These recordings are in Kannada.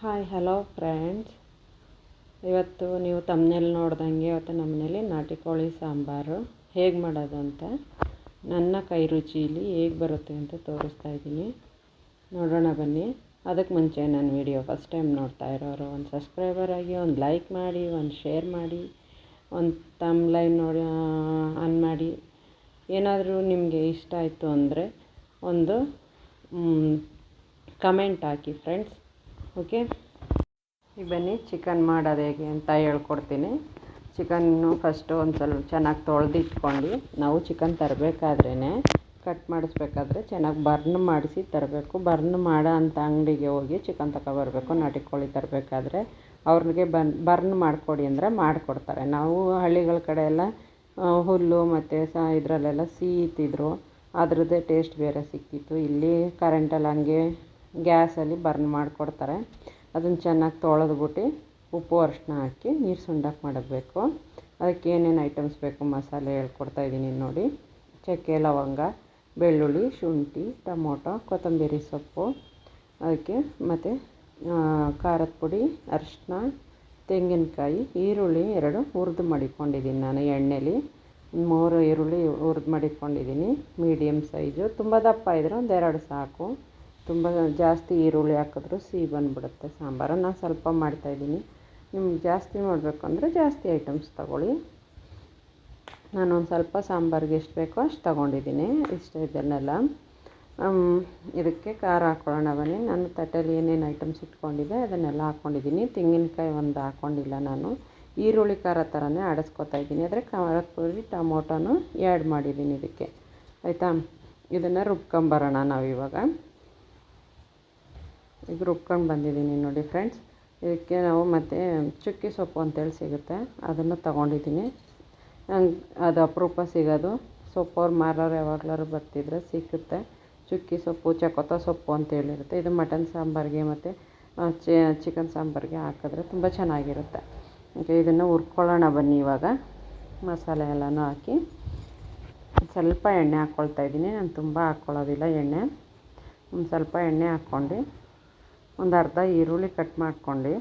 ಹಾಯ್ ಹಲೋ ಫ್ರೆಂಡ್ಸ್ ಇವತ್ತು ನೀವು ತಮ್ಮನೇಲಿ ನೋಡ್ದಂಗೆ ಇವತ್ತು ನಮ್ಮನೇಲಿ ನಾಟಿ ಕೋಳಿ ಸಾಂಬಾರು. ಹೇಗೆ ಮಾಡೋದು ಅಂತ ನನ್ನ ಕೈ ರುಚಿಯಲ್ಲಿ ಹೇಗೆ ಬರುತ್ತೆ ಅಂತ ತೋರಿಸ್ತಾ ಇದ್ದೀನಿ. ನೋಡೋಣ ಬನ್ನಿ. ಅದಕ್ಕೆ ಮುಂಚೆ ನನ್ನ ವಿಡಿಯೋ ಫಸ್ಟ್ ಟೈಮ್ ನೋಡ್ತಾ ಇರೋರು, ಒಂದು ಸಬ್ಸ್ಕ್ರೈಬರ್ ಆಗಿ, ಒಂದು ಲೈಕ್ ಮಾಡಿ, ಒಂದು ಶೇರ್ ಮಾಡಿ, ಒಂದು ತಮ್ಮ ಲೈನ್ ನೋಡಿ ಆನ್ ಮಾಡಿ. ಏನಾದರೂ ನಿಮಗೆ ಇಷ್ಟ ಆಯಿತು ಅಂದರೆ ಒಂದು ಕಮೆಂಟ್ ಹಾಕಿ ಫ್ರೆಂಡ್ಸ್ ಓಕೆ ಈಗ ಬನ್ನಿ ಚಿಕನ್ ಮಾಡೋದು ಹೇಗೆ ಅಂತ ಹೇಳ್ಕೊಡ್ತೀನಿ. ಚಿಕನ್ನು ಫಸ್ಟು ಒಂದು ಸ್ವಲ್ಪ ಚೆನ್ನಾಗಿ ತೊಳೆದಿಟ್ಕೊಂಡು, ನಾವು ಚಿಕನ್ ತರಬೇಕಾದ್ರೇ ಕಟ್ ಮಾಡಿಸ್ಬೇಕಾದ್ರೆ ಚೆನ್ನಾಗಿ ಬರ್ನ್ ಮಾಡಿಸಿ ತರಬೇಕು. ಬರ್ನ್ ಮಾಡೋ ಅಂಥ ಅಂಗಡಿಗೆ ಹೋಗಿ ಚಿಕನ್ ತಗೊಬರ್ಬೇಕು. ನಾಟಿ ಕೋಳಿ ತರಬೇಕಾದ್ರೆ ಅವ್ರಿಗೆ ಬನ್ ಬರ್ನ್ ಮಾಡಿಕೊಡಿ ಅಂದರೆ ಮಾಡಿಕೊಡ್ತಾರೆ. ನಾವು ಹಳ್ಳಿಗಳ ಕಡೆ ಎಲ್ಲ ಹುಲ್ಲು ಮತ್ತು ಸ, ಇದರಲ್ಲೆಲ್ಲ ಸೀತಿದ್ರು ಅದರದ್ದೇ ಟೇಸ್ಟ್ ಬೇರೆ ಸಿಕ್ಕಿತ್ತು. ಇಲ್ಲಿ ಕರೆಂಟಲ್ಲಿ ಹಂಗೆ ಗ್ಯಾಸಲ್ಲಿ ಬರ್ನ್ ಮಾಡಿಕೊಡ್ತಾರೆ. ಅದನ್ನು ಚೆನ್ನಾಗಿ ತೊಳೆದ್ಬಿಟ್ಟು ಉಪ್ಪು, ಅರಿಶಿನ ಹಾಕಿ ನೀರು ಸುಂಡಕ್ಕೆ ಮಾಡಬೇಕು. ಅದಕ್ಕೆ ಏನೇನು ಐಟಮ್ಸ್ ಬೇಕು ಮಸಾಲೆ ಹೇಳ್ಕೊಡ್ತಾ ಇದ್ದೀನಿ ನೋಡಿ. ಚಕ್ಕೆ, ಲವಂಗ, ಬೆಳ್ಳುಳ್ಳಿ, ಶುಂಠಿ, ಟೊಮೊಟೊ, ಕೊತ್ತಂಬರಿ ಸೊಪ್ಪು. ಅದಕ್ಕೆ ಮತ್ತು ಖಾರದ ಪುಡಿ, ಅರಿಶಿನ, ತೆಂಗಿನಕಾಯಿ, ಈರುಳ್ಳಿ ಎರಡು ಹುರಿದು ಮಡಿಕೊಂಡಿದ್ದೀನಿ ನಾನು ಎಣ್ಣೆಲಿ. ಮೂರು ಈರುಳ್ಳಿ ಹುರಿದು ಮಡಿಕೊಂಡಿದ್ದೀನಿ. Medium size. ತುಂಬ ದಪ್ಪ ಇದ್ದರೆ ಒಂದೆರಡು ಸಾಕು. ತುಂಬ ಜಾಸ್ತಿ ಈರುಳ್ಳಿ ಹಾಕಿದ್ರು ಸಿಹಿ ಬಂದುಬಿಡುತ್ತೆ, ಸಾಂಬಾರು. ನಾನು ಸ್ವಲ್ಪ ಮಾಡ್ತಾಯಿದ್ದೀನಿ ನಿಮ್ಗೆ ಜಾಸ್ತಿ ಮಾಡಬೇಕು ಅಂದರೆ ಜಾಸ್ತಿ ಐಟಮ್ಸ್ ತಗೊಳ್ಳಿ. ನಾನು ಒಂದು ಸ್ವಲ್ಪ ಸಾಂಬಾರಿಗೆ ಎಷ್ಟು ಬೇಕೋ ಅಷ್ಟು ತೊಗೊಂಡಿದ್ದೀನಿ, ಇಷ್ಟು ಇದನ್ನೆಲ್ಲ ಇದಕ್ಕೆ ಖಾರ ಹಾಕ್ಕೊಳ್ಳೋಣ ಬನ್ನಿ. ನಾನು ತಟ್ಟೆಯಲ್ಲಿ ಏನೇನು ಐಟಮ್ಸ್ ಇಟ್ಕೊಂಡಿದ್ದೆ ಅದನ್ನೆಲ್ಲ ಹಾಕ್ಕೊಂಡಿದ್ದೀನಿ ತೆಂಗಿನಕಾಯಿ ಒಂದು ಹಾಕ್ಕೊಂಡಿಲ್ಲ ನಾನು. ಈರುಳ್ಳಿ ಖಾರ ಥರನೇ ಆಡಿಸ್ಕೊತಾ ಇದ್ದೀನಿ. ಆದರೆ ಖಾರದ ಪುಡಿ ಟೊಮೊಟೊನು ಆ್ಯಡ್ ಮಾಡಿದ್ದೀನಿ ಇದಕ್ಕೆ. ಆಯಿತಾ? ಇದನ್ನು ರುಬ್ಕೊಂಬರೋಣ ನಾವು ಇವಾಗ ಈಗ ರುಬ್ಕೊಂಡು ಬಂದಿದ್ದೀನಿ ನೋಡಿ ಫ್ರೆಂಡ್ಸ್ ಇದಕ್ಕೆ ನಾವು ಮತ್ತು ಚುಕ್ಕಿ ಸೊಪ್ಪು ಅಂತೇಳಿ ಸಿಗುತ್ತೆ. ಅದನ್ನು ತೊಗೊಂಡಿದ್ದೀನಿ. ನಂಗೆ ಅದು ಅಪರೂಪ ಸಿಗೋದು. ಸೊಪ್ಪು ಅವ್ರು ಮಾರೋರು ಯಾವಾಗಲಾದ್ರು ಬರ್ತಿದ್ರೆ ಸಿಕ್ಕುತ್ತೆ ಚುಕ್ಕಿ ಸೊಪ್ಪು, ಚಕೋತ ಸೊಪ್ಪು ಅಂತೇಳಿರುತ್ತೆ ಇದು ಮಟನ್ ಸಾಂಬಾರಿಗೆ ಮತ್ತು ಚಿಕನ್ ಸಾಂಬಾರಿಗೆ ಹಾಕಿದ್ರೆ ತುಂಬ ಚೆನ್ನಾಗಿರುತ್ತೆ. ಓಕೆ, ಇದನ್ನು ಹುರ್ಕೊಳ್ಳೋಣ ಬನ್ನಿ ಇವಾಗ. ಮಸಾಲೆ ಎಲ್ಲನೂ ಹಾಕಿ. ಸ್ವಲ್ಪ ಎಣ್ಣೆ ಹಾಕ್ಕೊಳ್ತಾ ಇದ್ದೀನಿ. ನಾನು ತುಂಬ ಹಾಕ್ಕೊಳ್ಳೋದಿಲ್ಲ ಎಣ್ಣೆ. ಒಂದು ಸ್ವಲ್ಪ ಎಣ್ಣೆ ಹಾಕ್ಕೊಂಡು ಒಂದು ಅರ್ಧ ಈರುಳ್ಳಿ ಕಟ್ ಮಾಡ್ಕೊಂಡು,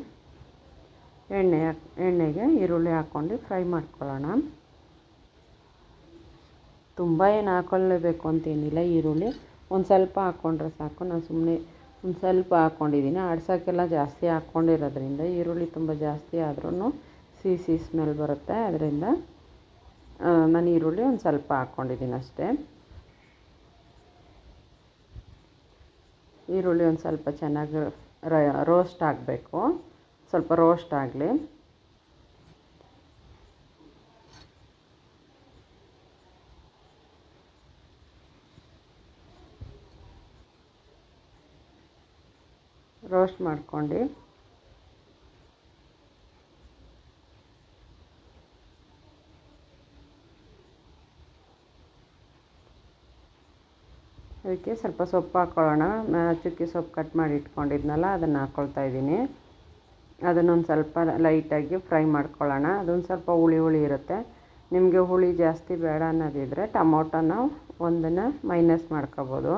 ಎಣ್ಣೆ ಎಣ್ಣೆಗೆ ಈರುಳ್ಳಿ ಹಾಕ್ಕೊಂಡು ಫ್ರೈ ಮಾಡ್ಕೊಳ್ಳೋಣ. ತುಂಬ ಏನು ಹಾಕ್ಕೊಳ್ಳೇಬೇಕು ಅಂತೇನಿಲ್ಲ ಈರುಳ್ಳಿ. ಒಂದು ಸ್ವಲ್ಪ ಹಾಕ್ಕೊಂಡ್ರೆ ಸಾಕು. ನಾನು ಸುಮ್ಮನೆ ಒಂದು ಸ್ವಲ್ಪ ಹಾಕ್ಕೊಂಡಿದ್ದೀನಿ ಆಡ್ಸೋಕ್ಕೆಲ್ಲ ಜಾಸ್ತಿ ಹಾಕ್ಕೊಂಡಿರೋದ್ರಿಂದ ಈರುಳ್ಳಿ ತುಂಬ ಜಾಸ್ತಿ ಆದ್ರೂ ಸಿಹಿ ಸಿಹಿ ಸ್ಮೆಲ್ ಬರುತ್ತೆ. ಅದರಿಂದ ನಾನು ಈರುಳ್ಳಿ ಒಂದು ಸ್ವಲ್ಪ ಹಾಕ್ಕೊಂಡಿದ್ದೀನಿ ಅಷ್ಟೇ. ಈರುಳ್ಳಿ ಒಂದು ಸ್ವಲ್ಪ ಚೆನ್ನಾಗಿ ರೋಸ್ಟ್ ಆಗಬೇಕು. ಸ್ವಲ್ಪ ರೋಸ್ಟ್ ಆಗಲಿ. ರೋಸ್ಟ್ ಮಾಡ್ಕೊಂಡು ಅದಕ್ಕೆ ಸ್ವಲ್ಪ ಸೊಪ್ಪು ಹಾಕ್ಕೊಳ್ಳೋಣ. ಚುಕ್ಕಿ ಸೊಪ್ಪು ಕಟ್ ಮಾಡಿ ಇಟ್ಕೊಂಡಿದ್ನಲ್ಲ, ಅದನ್ನು ಹಾಕ್ಕೊಳ್ತಾ ಇದ್ದೀನಿ. ಅದನ್ನೊಂದು ಸ್ವಲ್ಪ ಲೈಟಾಗಿ ಫ್ರೈ ಮಾಡ್ಕೊಳ್ಳೋಣ. ಅದೊಂದು ಸ್ವಲ್ಪ ಹುಳಿ ಹುಳಿ ಇರುತ್ತೆ. ನಿಮಗೆ ಹುಳಿ ಜಾಸ್ತಿ ಬೇಡ ಅನ್ನೋದಿದ್ದರೆ ಟೊಮೊಟೊನ ಒಂದನ್ನು ಮೈನಸ್ ಮಾಡ್ಕೋಬೋದು.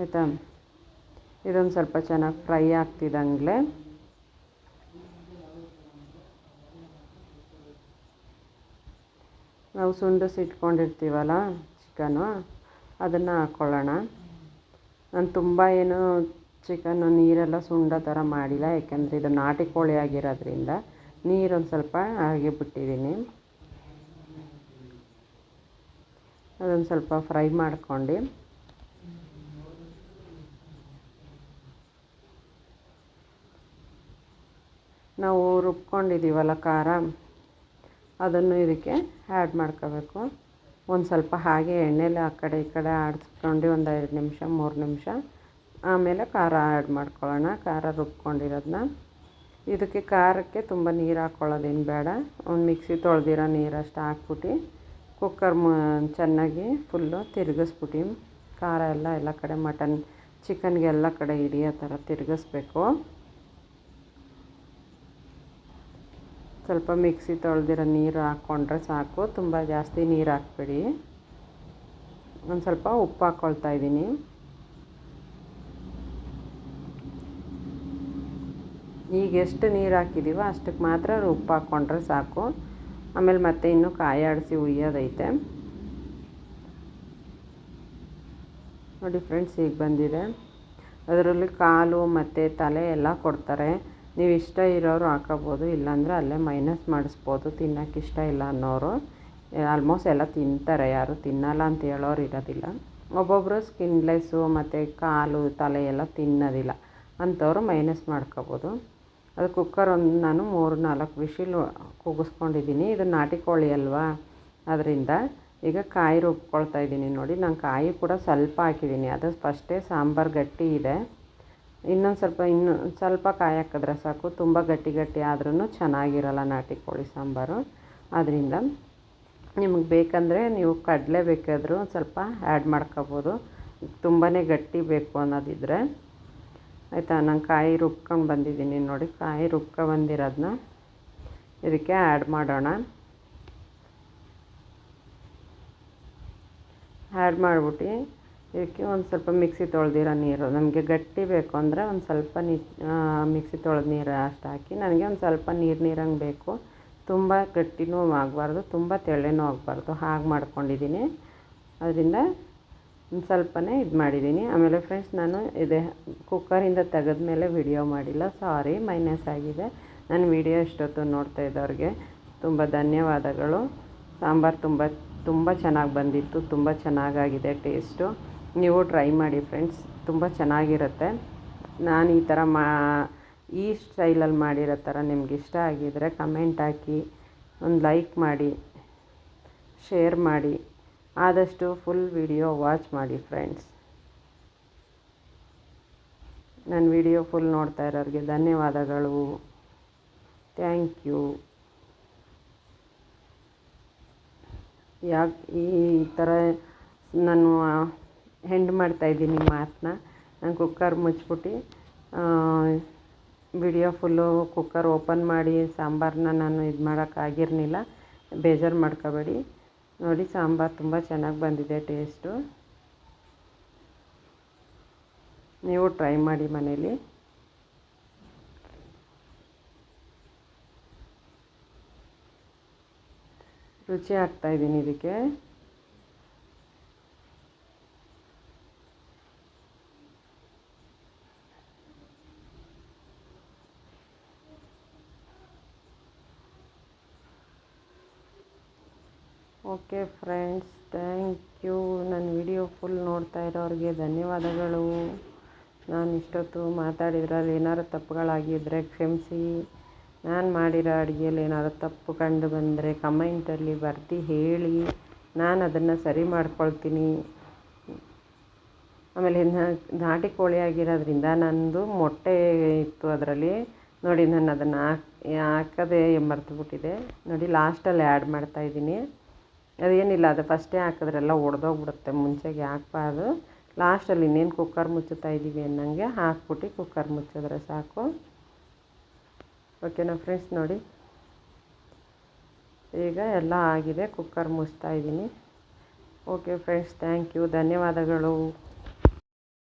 ಆಯಿತಾ? ಇದೊಂದು ಸ್ವಲ್ಪ ಚೆನ್ನಾಗಿ ಫ್ರೈ ಆಗ್ತಿದ್ದಂಗೆ ನಾವು ಸುಂಡಿಸಿ ಇಟ್ಕೊಂಡಿರ್ತೀವಲ್ಲ ಚಿಕನು, ಅದನ್ನು ಹಾಕ್ಕೊಳ್ಳೋಣ ನಾನು ತುಂಬ ಏನು ಚಿಕನ್ನು ನೀರೆಲ್ಲ ಸುಂಡೋ ಥರ ಮಾಡಿಲ್ಲ, ಯಾಕೆಂದರೆ ಇದು ನಾಟಿ ಕೋಳಿ ಆಗಿರೋದ್ರಿಂದ ನೀರೊಂದು ಸ್ವಲ್ಪ ಹಾಗೆ ಬಿಟ್ಟಿದ್ದೀನಿ. ಅದೊಂದು ಸ್ವಲ್ಪ ಫ್ರೈ ಮಾಡ್ಕೊಂಡು. ನಾವು ರುಬ್ಕೊಂಡಿದ್ದೀವಲ್ಲ ಖಾರ? ಅದನ್ನು ಇದಕ್ಕೆ ಆ್ಯಡ್ ಮಾಡ್ಕೋಬೇಕು. ಒಂದು ಸ್ವಲ್ಪ ಹಾಗೆ ಎಣ್ಣೆಲಿ ಆ ಕಡೆ ಈ ಕಡೆ ಆಡಿಸ್ಕೊಂಡು ಒಂದು ಐದು ನಿಮಿಷ, ಮೂರು ನಿಮಿಷ. ಆಮೇಲೆ ಖಾರ ಆ್ಯಡ್ ಮಾಡ್ಕೊಳ್ಳೋಣ. ಖಾರ ರುಬ್ಕೊಂಡಿರೋದನ್ನ ಇದಕ್ಕೆ ಖಾರಕ್ಕೆ ತುಂಬ ನೀರು ಹಾಕ್ಕೊಳ್ಳೋದೇನು ಬೇಡ. ಒಂದು ಮಿಕ್ಸಿ ತೊಳೆದಿರೋ ನೀರಷ್ಟು ಹಾಕ್ಬಿಟ್ಟು ಕುಕ್ಕರ್ ಮ, ಚೆನ್ನಾಗಿ ಫುಲ್ಲು ತಿರುಗಿಸ್ಬಿಟ್ಟು ಖಾರ ಎಲ್ಲ ಎಲ್ಲ ಕಡೆ ಮಟನ್ ಚಿಕನ್ಗೆ ಎಲ್ಲ ಕಡೆ ಹಿಡಿಯೋ ಥರ ತಿರುಗಿಸ್ಬೇಕು. ಸ್ವಲ್ಪ ಮಿಕ್ಸಿ ತೊಳೆದಿರೋ ನೀರು ಹಾಕ್ಕೊಂಡ್ರೆ ಸಾಕು. ತುಂಬ ಜಾಸ್ತಿ ನೀರು ಹಾಕ್ಬೇಡಿ. ಒಂದು ಸ್ವಲ್ಪ ಉಪ್ಪು ಹಾಕ್ಕೊಳ್ತಾ ಇದ್ದೀನಿ. ಈಗ ಎಷ್ಟು ನೀರು ಹಾಕಿದ್ದೀವೋ ಅಷ್ಟಕ್ಕೆ ಮಾತ್ರ ಉಪ್ಪು ಹಾಕ್ಕೊಂಡ್ರೆ ಸಾಕು. ಆಮೇಲೆ ಮತ್ತೆ ಇನ್ನೂ ಕಾಯಾಡಿಸಿ ಉಯ್ಯೋದೈತೆ ನೋಡಿ ಫ್ರೆಂಡ್ಸ್, ಈಗ ಬಂದಿದೆ. ಅದರಲ್ಲಿ ಕಾಲು ಮತ್ತು ತಲೆ ಎಲ್ಲ ಕೊಡ್ತಾರೆ. ನೀವು ಇಷ್ಟ ಇರೋರು ಹಾಕೋಬೋದು, ಇಲ್ಲಾಂದರೆ ಅಲ್ಲೇ ಮೈನಸ್ ಮಾಡಿಸ್ಬೋದು, ತಿನ್ನೋಕೆ ಇಷ್ಟ ಇಲ್ಲ ಅನ್ನೋರು. ಆಲ್ಮೋಸ್ಟ್ ಎಲ್ಲ ತಿಂತಾರೆ, ಯಾರು ತಿನ್ನಲ್ಲ ಅಂತ ಹೇಳೋರು ಇರೋದಿಲ್ಲ. ಒಬ್ಬೊಬ್ಬರು ಸ್ಕಿನ್ಲೆಸ್ಸು ಮತ್ತು ಕಾಲು, ತಲೆ ಎಲ್ಲ ತಿನ್ನೋದಿಲ್ಲ. ಅಂಥವ್ರು ಮೈನಸ್ ಮಾಡ್ಕೋಬೋದು. ಅದು ಕುಕ್ಕರ್ ಒಂದು ನಾನು ಮೂರು, ನಾಲ್ಕು ವಿಶಿಲ್ ಕೂಗಿಸ್ಕೊಂಡಿದ್ದೀನಿ. ಇದು ನಾಟಿ ಕೋಳಿ ಅಲ್ವಾ? ಅದರಿಂದ ಈಗ ಕಾಯಿ ರುಬ್ಕೊಳ್ತಾ ಇದ್ದೀನಿ ನೋಡಿ. ನಾನು ಕಾಯಿ ಕೂಡ ಸ್ವಲ್ಪ ಹಾಕಿದ್ದೀನಿ. ಅದು ಫಸ್ಟೇ ಸಾಂಬಾರು ಗಟ್ಟಿ ಇದೆ. ಇನ್ನೊಂದು ಸ್ವಲ್ಪ ಇನ್ನು ಸ್ವಲ್ಪ ಕಾಯಿ ಹಾಕಿದ್ರೆ ಸಾಕು. ತುಂಬ ಗಟ್ಟಿ ಗಟ್ಟಿ ಆದ್ರೂ ಚೆನ್ನಾಗಿರಲ್ಲ ನಾಟಿ ಕೋಳಿ ಸಾಂಬಾರು. ಆದ್ದರಿಂದ ನಿಮಗೆ ಬೇಕಂದರೆ ನೀವು ಕಡಲೆ ಬೇಕಾದರೂ ಸ್ವಲ್ಪ ಆ್ಯಡ್ ಮಾಡ್ಕೋಬೋದು. ತುಂಬಾ ಗಟ್ಟಿ ಬೇಕು ಅನ್ನೋದಿದ್ದರೆ ಆಯಿತಾ? ನಾನು ಕಾಯಿ ರುಬ್ಕೊಂಡು ಬಂದಿದ್ದೀನಿ ನೋಡಿ. ಕಾಯಿ ರುಬ್ಕೊ ಬಂದಿರೋದನ್ನ ಇದಕ್ಕೆ ಆ್ಯಡ್ ಮಾಡೋಣ. ಆ್ಯಡ್ ಮಾಡಿಬಿಟ್ಟು ಇದಕ್ಕೆ ಒಂದು ಸ್ವಲ್ಪ ಮಿಕ್ಸಿ ತೊಳೆದಿರೋ ನೀರು. ನಮಗೆ ಗಟ್ಟಿ ಬೇಕು ಅಂದರೆ ಒಂದು ಸ್ವಲ್ಪ ನೀ ಮಿಕ್ಸಿ ತೊಳೆದ ನೀರು ಅಷ್ಟು ಹಾಕಿ, ನನಗೆ ಒಂದು ಸ್ವಲ್ಪ ನೀರು ನೀರಂಗೆ ಬೇಕು. ತುಂಬ ಗಟ್ಟಿನೂ ಆಗಬಾರ್ದು, ತುಂಬ ತೆಳ್ಳನೂ ಆಗಬಾರ್ದು. ಹಾಗೆ ಮಾಡ್ಕೊಂಡಿದ್ದೀನಿ. ಅದರಿಂದ ಒಂದು ಸ್ವಲ್ಪನೇ ಇದು ಮಾಡಿದ್ದೀನಿ. ಆಮೇಲೆ ಫ್ರೆಂಡ್ಸ್ ನಾನು ಇದೆ ಕುಕ್ಕರಿಂದ ತೆಗೆದ ಮೇಲೆ ವಿಡಿಯೋ ಮಾಡಿಲ್ಲ. ಸಾರಿ ಮೈನಸ್ ಆಗಿದೆ. ನಾನು ವಿಡಿಯೋ ಇಷ್ಟೊತ್ತು ನೋಡ್ತಾ ಇದ್ದವ್ರಿಗೆ ತುಂಬ ಧನ್ಯವಾದಗಳು. ಸಾಂಬಾರು ತುಂಬ ತುಂಬ ಚೆನ್ನಾಗಿ ಬಂದಿತ್ತು, ತುಂಬ ಚೆನ್ನಾಗಾಗಿದೆ ಟೇಸ್ಟು ನೀವು ಟ್ರೈ ಮಾಡಿ ಫ್ರೆಂಡ್ಸ್ ತುಂಬ ಚೆನ್ನಾಗಿರುತ್ತೆ. ನಾನು ಈ ಥರ ಮಾ, ಈ ಸ್ಟೈಲಲ್ಲಿ ಮಾಡಿರೋ ಥರ ನಿಮ್ಗೆ ಇಷ್ಟ ಆಗಿದರೆ ಕಮೆಂಟ್ ಹಾಕಿ, ಒಂದು ಲೈಕ್ ಮಾಡಿ ಶೇರ್ ಮಾಡಿ, ಆದಷ್ಟು ಫುಲ್ ವಿಡಿಯೋ ವಾಚ್ ಮಾಡಿ ಫ್ರೆಂಡ್ಸ್ ನನ್ನ ವಿಡಿಯೋ ಫುಲ್ ನೋಡ್ತಾ ಇರೋರಿಗೆ ಧನ್ಯವಾದಗಳು. ಥ್ಯಾಂಕ್ ಯು ಯಾಕೆ ಈ ಥರ ನಾನು ಹೆಂಡ್ ಮಾಡ್ತಾಯಿದ್ದೀನಿ ಮಾತನ್ನ ನಾನು ಕುಕ್ಕರ್ ಮುಚ್ಬಿಟ್ಟು ವಿಡಿಯೋ ಫುಲ್ಲು ಕುಕ್ಕರ್ ಓಪನ್ ಮಾಡಿ ಸಾಂಬಾರನ್ನ ನಾನು ಇದು ಮಾಡೋಕ್ಕಾಗಿರಲಿಲ್ಲ ಬೇಜಾರು ಮಾಡ್ಕೋಬೇಡಿ. ನೋಡಿ, ಸಾಂಬಾರು ತುಂಬ ಚೆನ್ನಾಗಿ ಬಂದಿದೆ ಟೇಸ್ಟು ನೀವು ಟ್ರೈ ಮಾಡಿ ಮನೇಲಿ. ರುಚಿ ಹಾಕ್ತಾಯಿದ್ದೀನಿ ಇದಕ್ಕೆ. ಓಕೆ ಫ್ರೆಂಡ್ಸ್ ಥ್ಯಾಂಕ್ ಯು ನನ್ನ ವಿಡಿಯೋ ಫುಲ್ ನೋಡ್ತಾ ಇರೋರಿಗೆ ಧನ್ಯವಾದಗಳು. ನಾನು ಇಷ್ಟೊತ್ತು ಮಾತಾಡಿದ್ರಲ್ಲಿ ಏನಾರು ತಪ್ಪುಗಳಾಗಿದ್ದರೆ ಕ್ಷಮಿಸಿ. ನಾನು ಮಾಡಿರೋ ಅಡುಗೆಯಲ್ಲಿ ಏನಾದ್ರು ತಪ್ಪು ಕಂಡು ಬಂದರೆ ಕಮೆಂಟಲ್ಲಿ ಬರ್ತಿ, ಹೇಳಿ. ನಾನು ಅದನ್ನು ಸರಿ ಮಾಡ್ಕೊಳ್ತೀನಿ. ಆಮೇಲೆ ನಾಟಿ ಕೋಳಿ ಆಗಿರೋದ್ರಿಂದ ನನ್ನದು ಮೊಟ್ಟೆ ಇತ್ತು ಅದರಲ್ಲಿ. ನೋಡಿ, ನಾನು ಅದನ್ನು ಹಾಕಿ, ಹಾಕೋದೇ ಮರ್ತುಬಿಟ್ಟಿದೆ. ನೋಡಿ ಲಾಸ್ಟಲ್ಲಿ ಆ್ಯಡ್ ಮಾಡ್ತಾಯಿದ್ದೀನಿ ಅದೇನಿಲ್ಲ, ಅದು ಫಸ್ಟೇ ಹಾಕಿದ್ರೆಲ್ಲ ಒಡೆದೋಗ್ಬಿಡುತ್ತೆ. ಮುಂಚೆಗೆ ಹಾಕ್ಬಾರ್ದು. ಲಾಸ್ಟಲ್ಲಿ ಇನ್ನೇನು ಕುಕ್ಕರ್ ಮುಚ್ಚುತ್ತಾ ಇದ್ದೀವಿ ಅನ್ನಂಗೆ ಹಾಕ್ಬಿಟ್ಟು ಕುಕ್ಕರ್ ಮುಚ್ಚಿದ್ರೆ ಸಾಕು. ಓಕೆನಾ ಫ್ರೆಂಡ್ಸ್ ನೋಡಿ. ಈಗ ಎಲ್ಲ ಆಗಿದೆ ಕುಕ್ಕರ್ ಮುಚ್ತಾ ಇದ್ದೀನಿ. ಓಕೆ ಫ್ರೆಂಡ್ಸ್ ಥ್ಯಾಂಕ್ ಯು ಧನ್ಯವಾದಗಳು.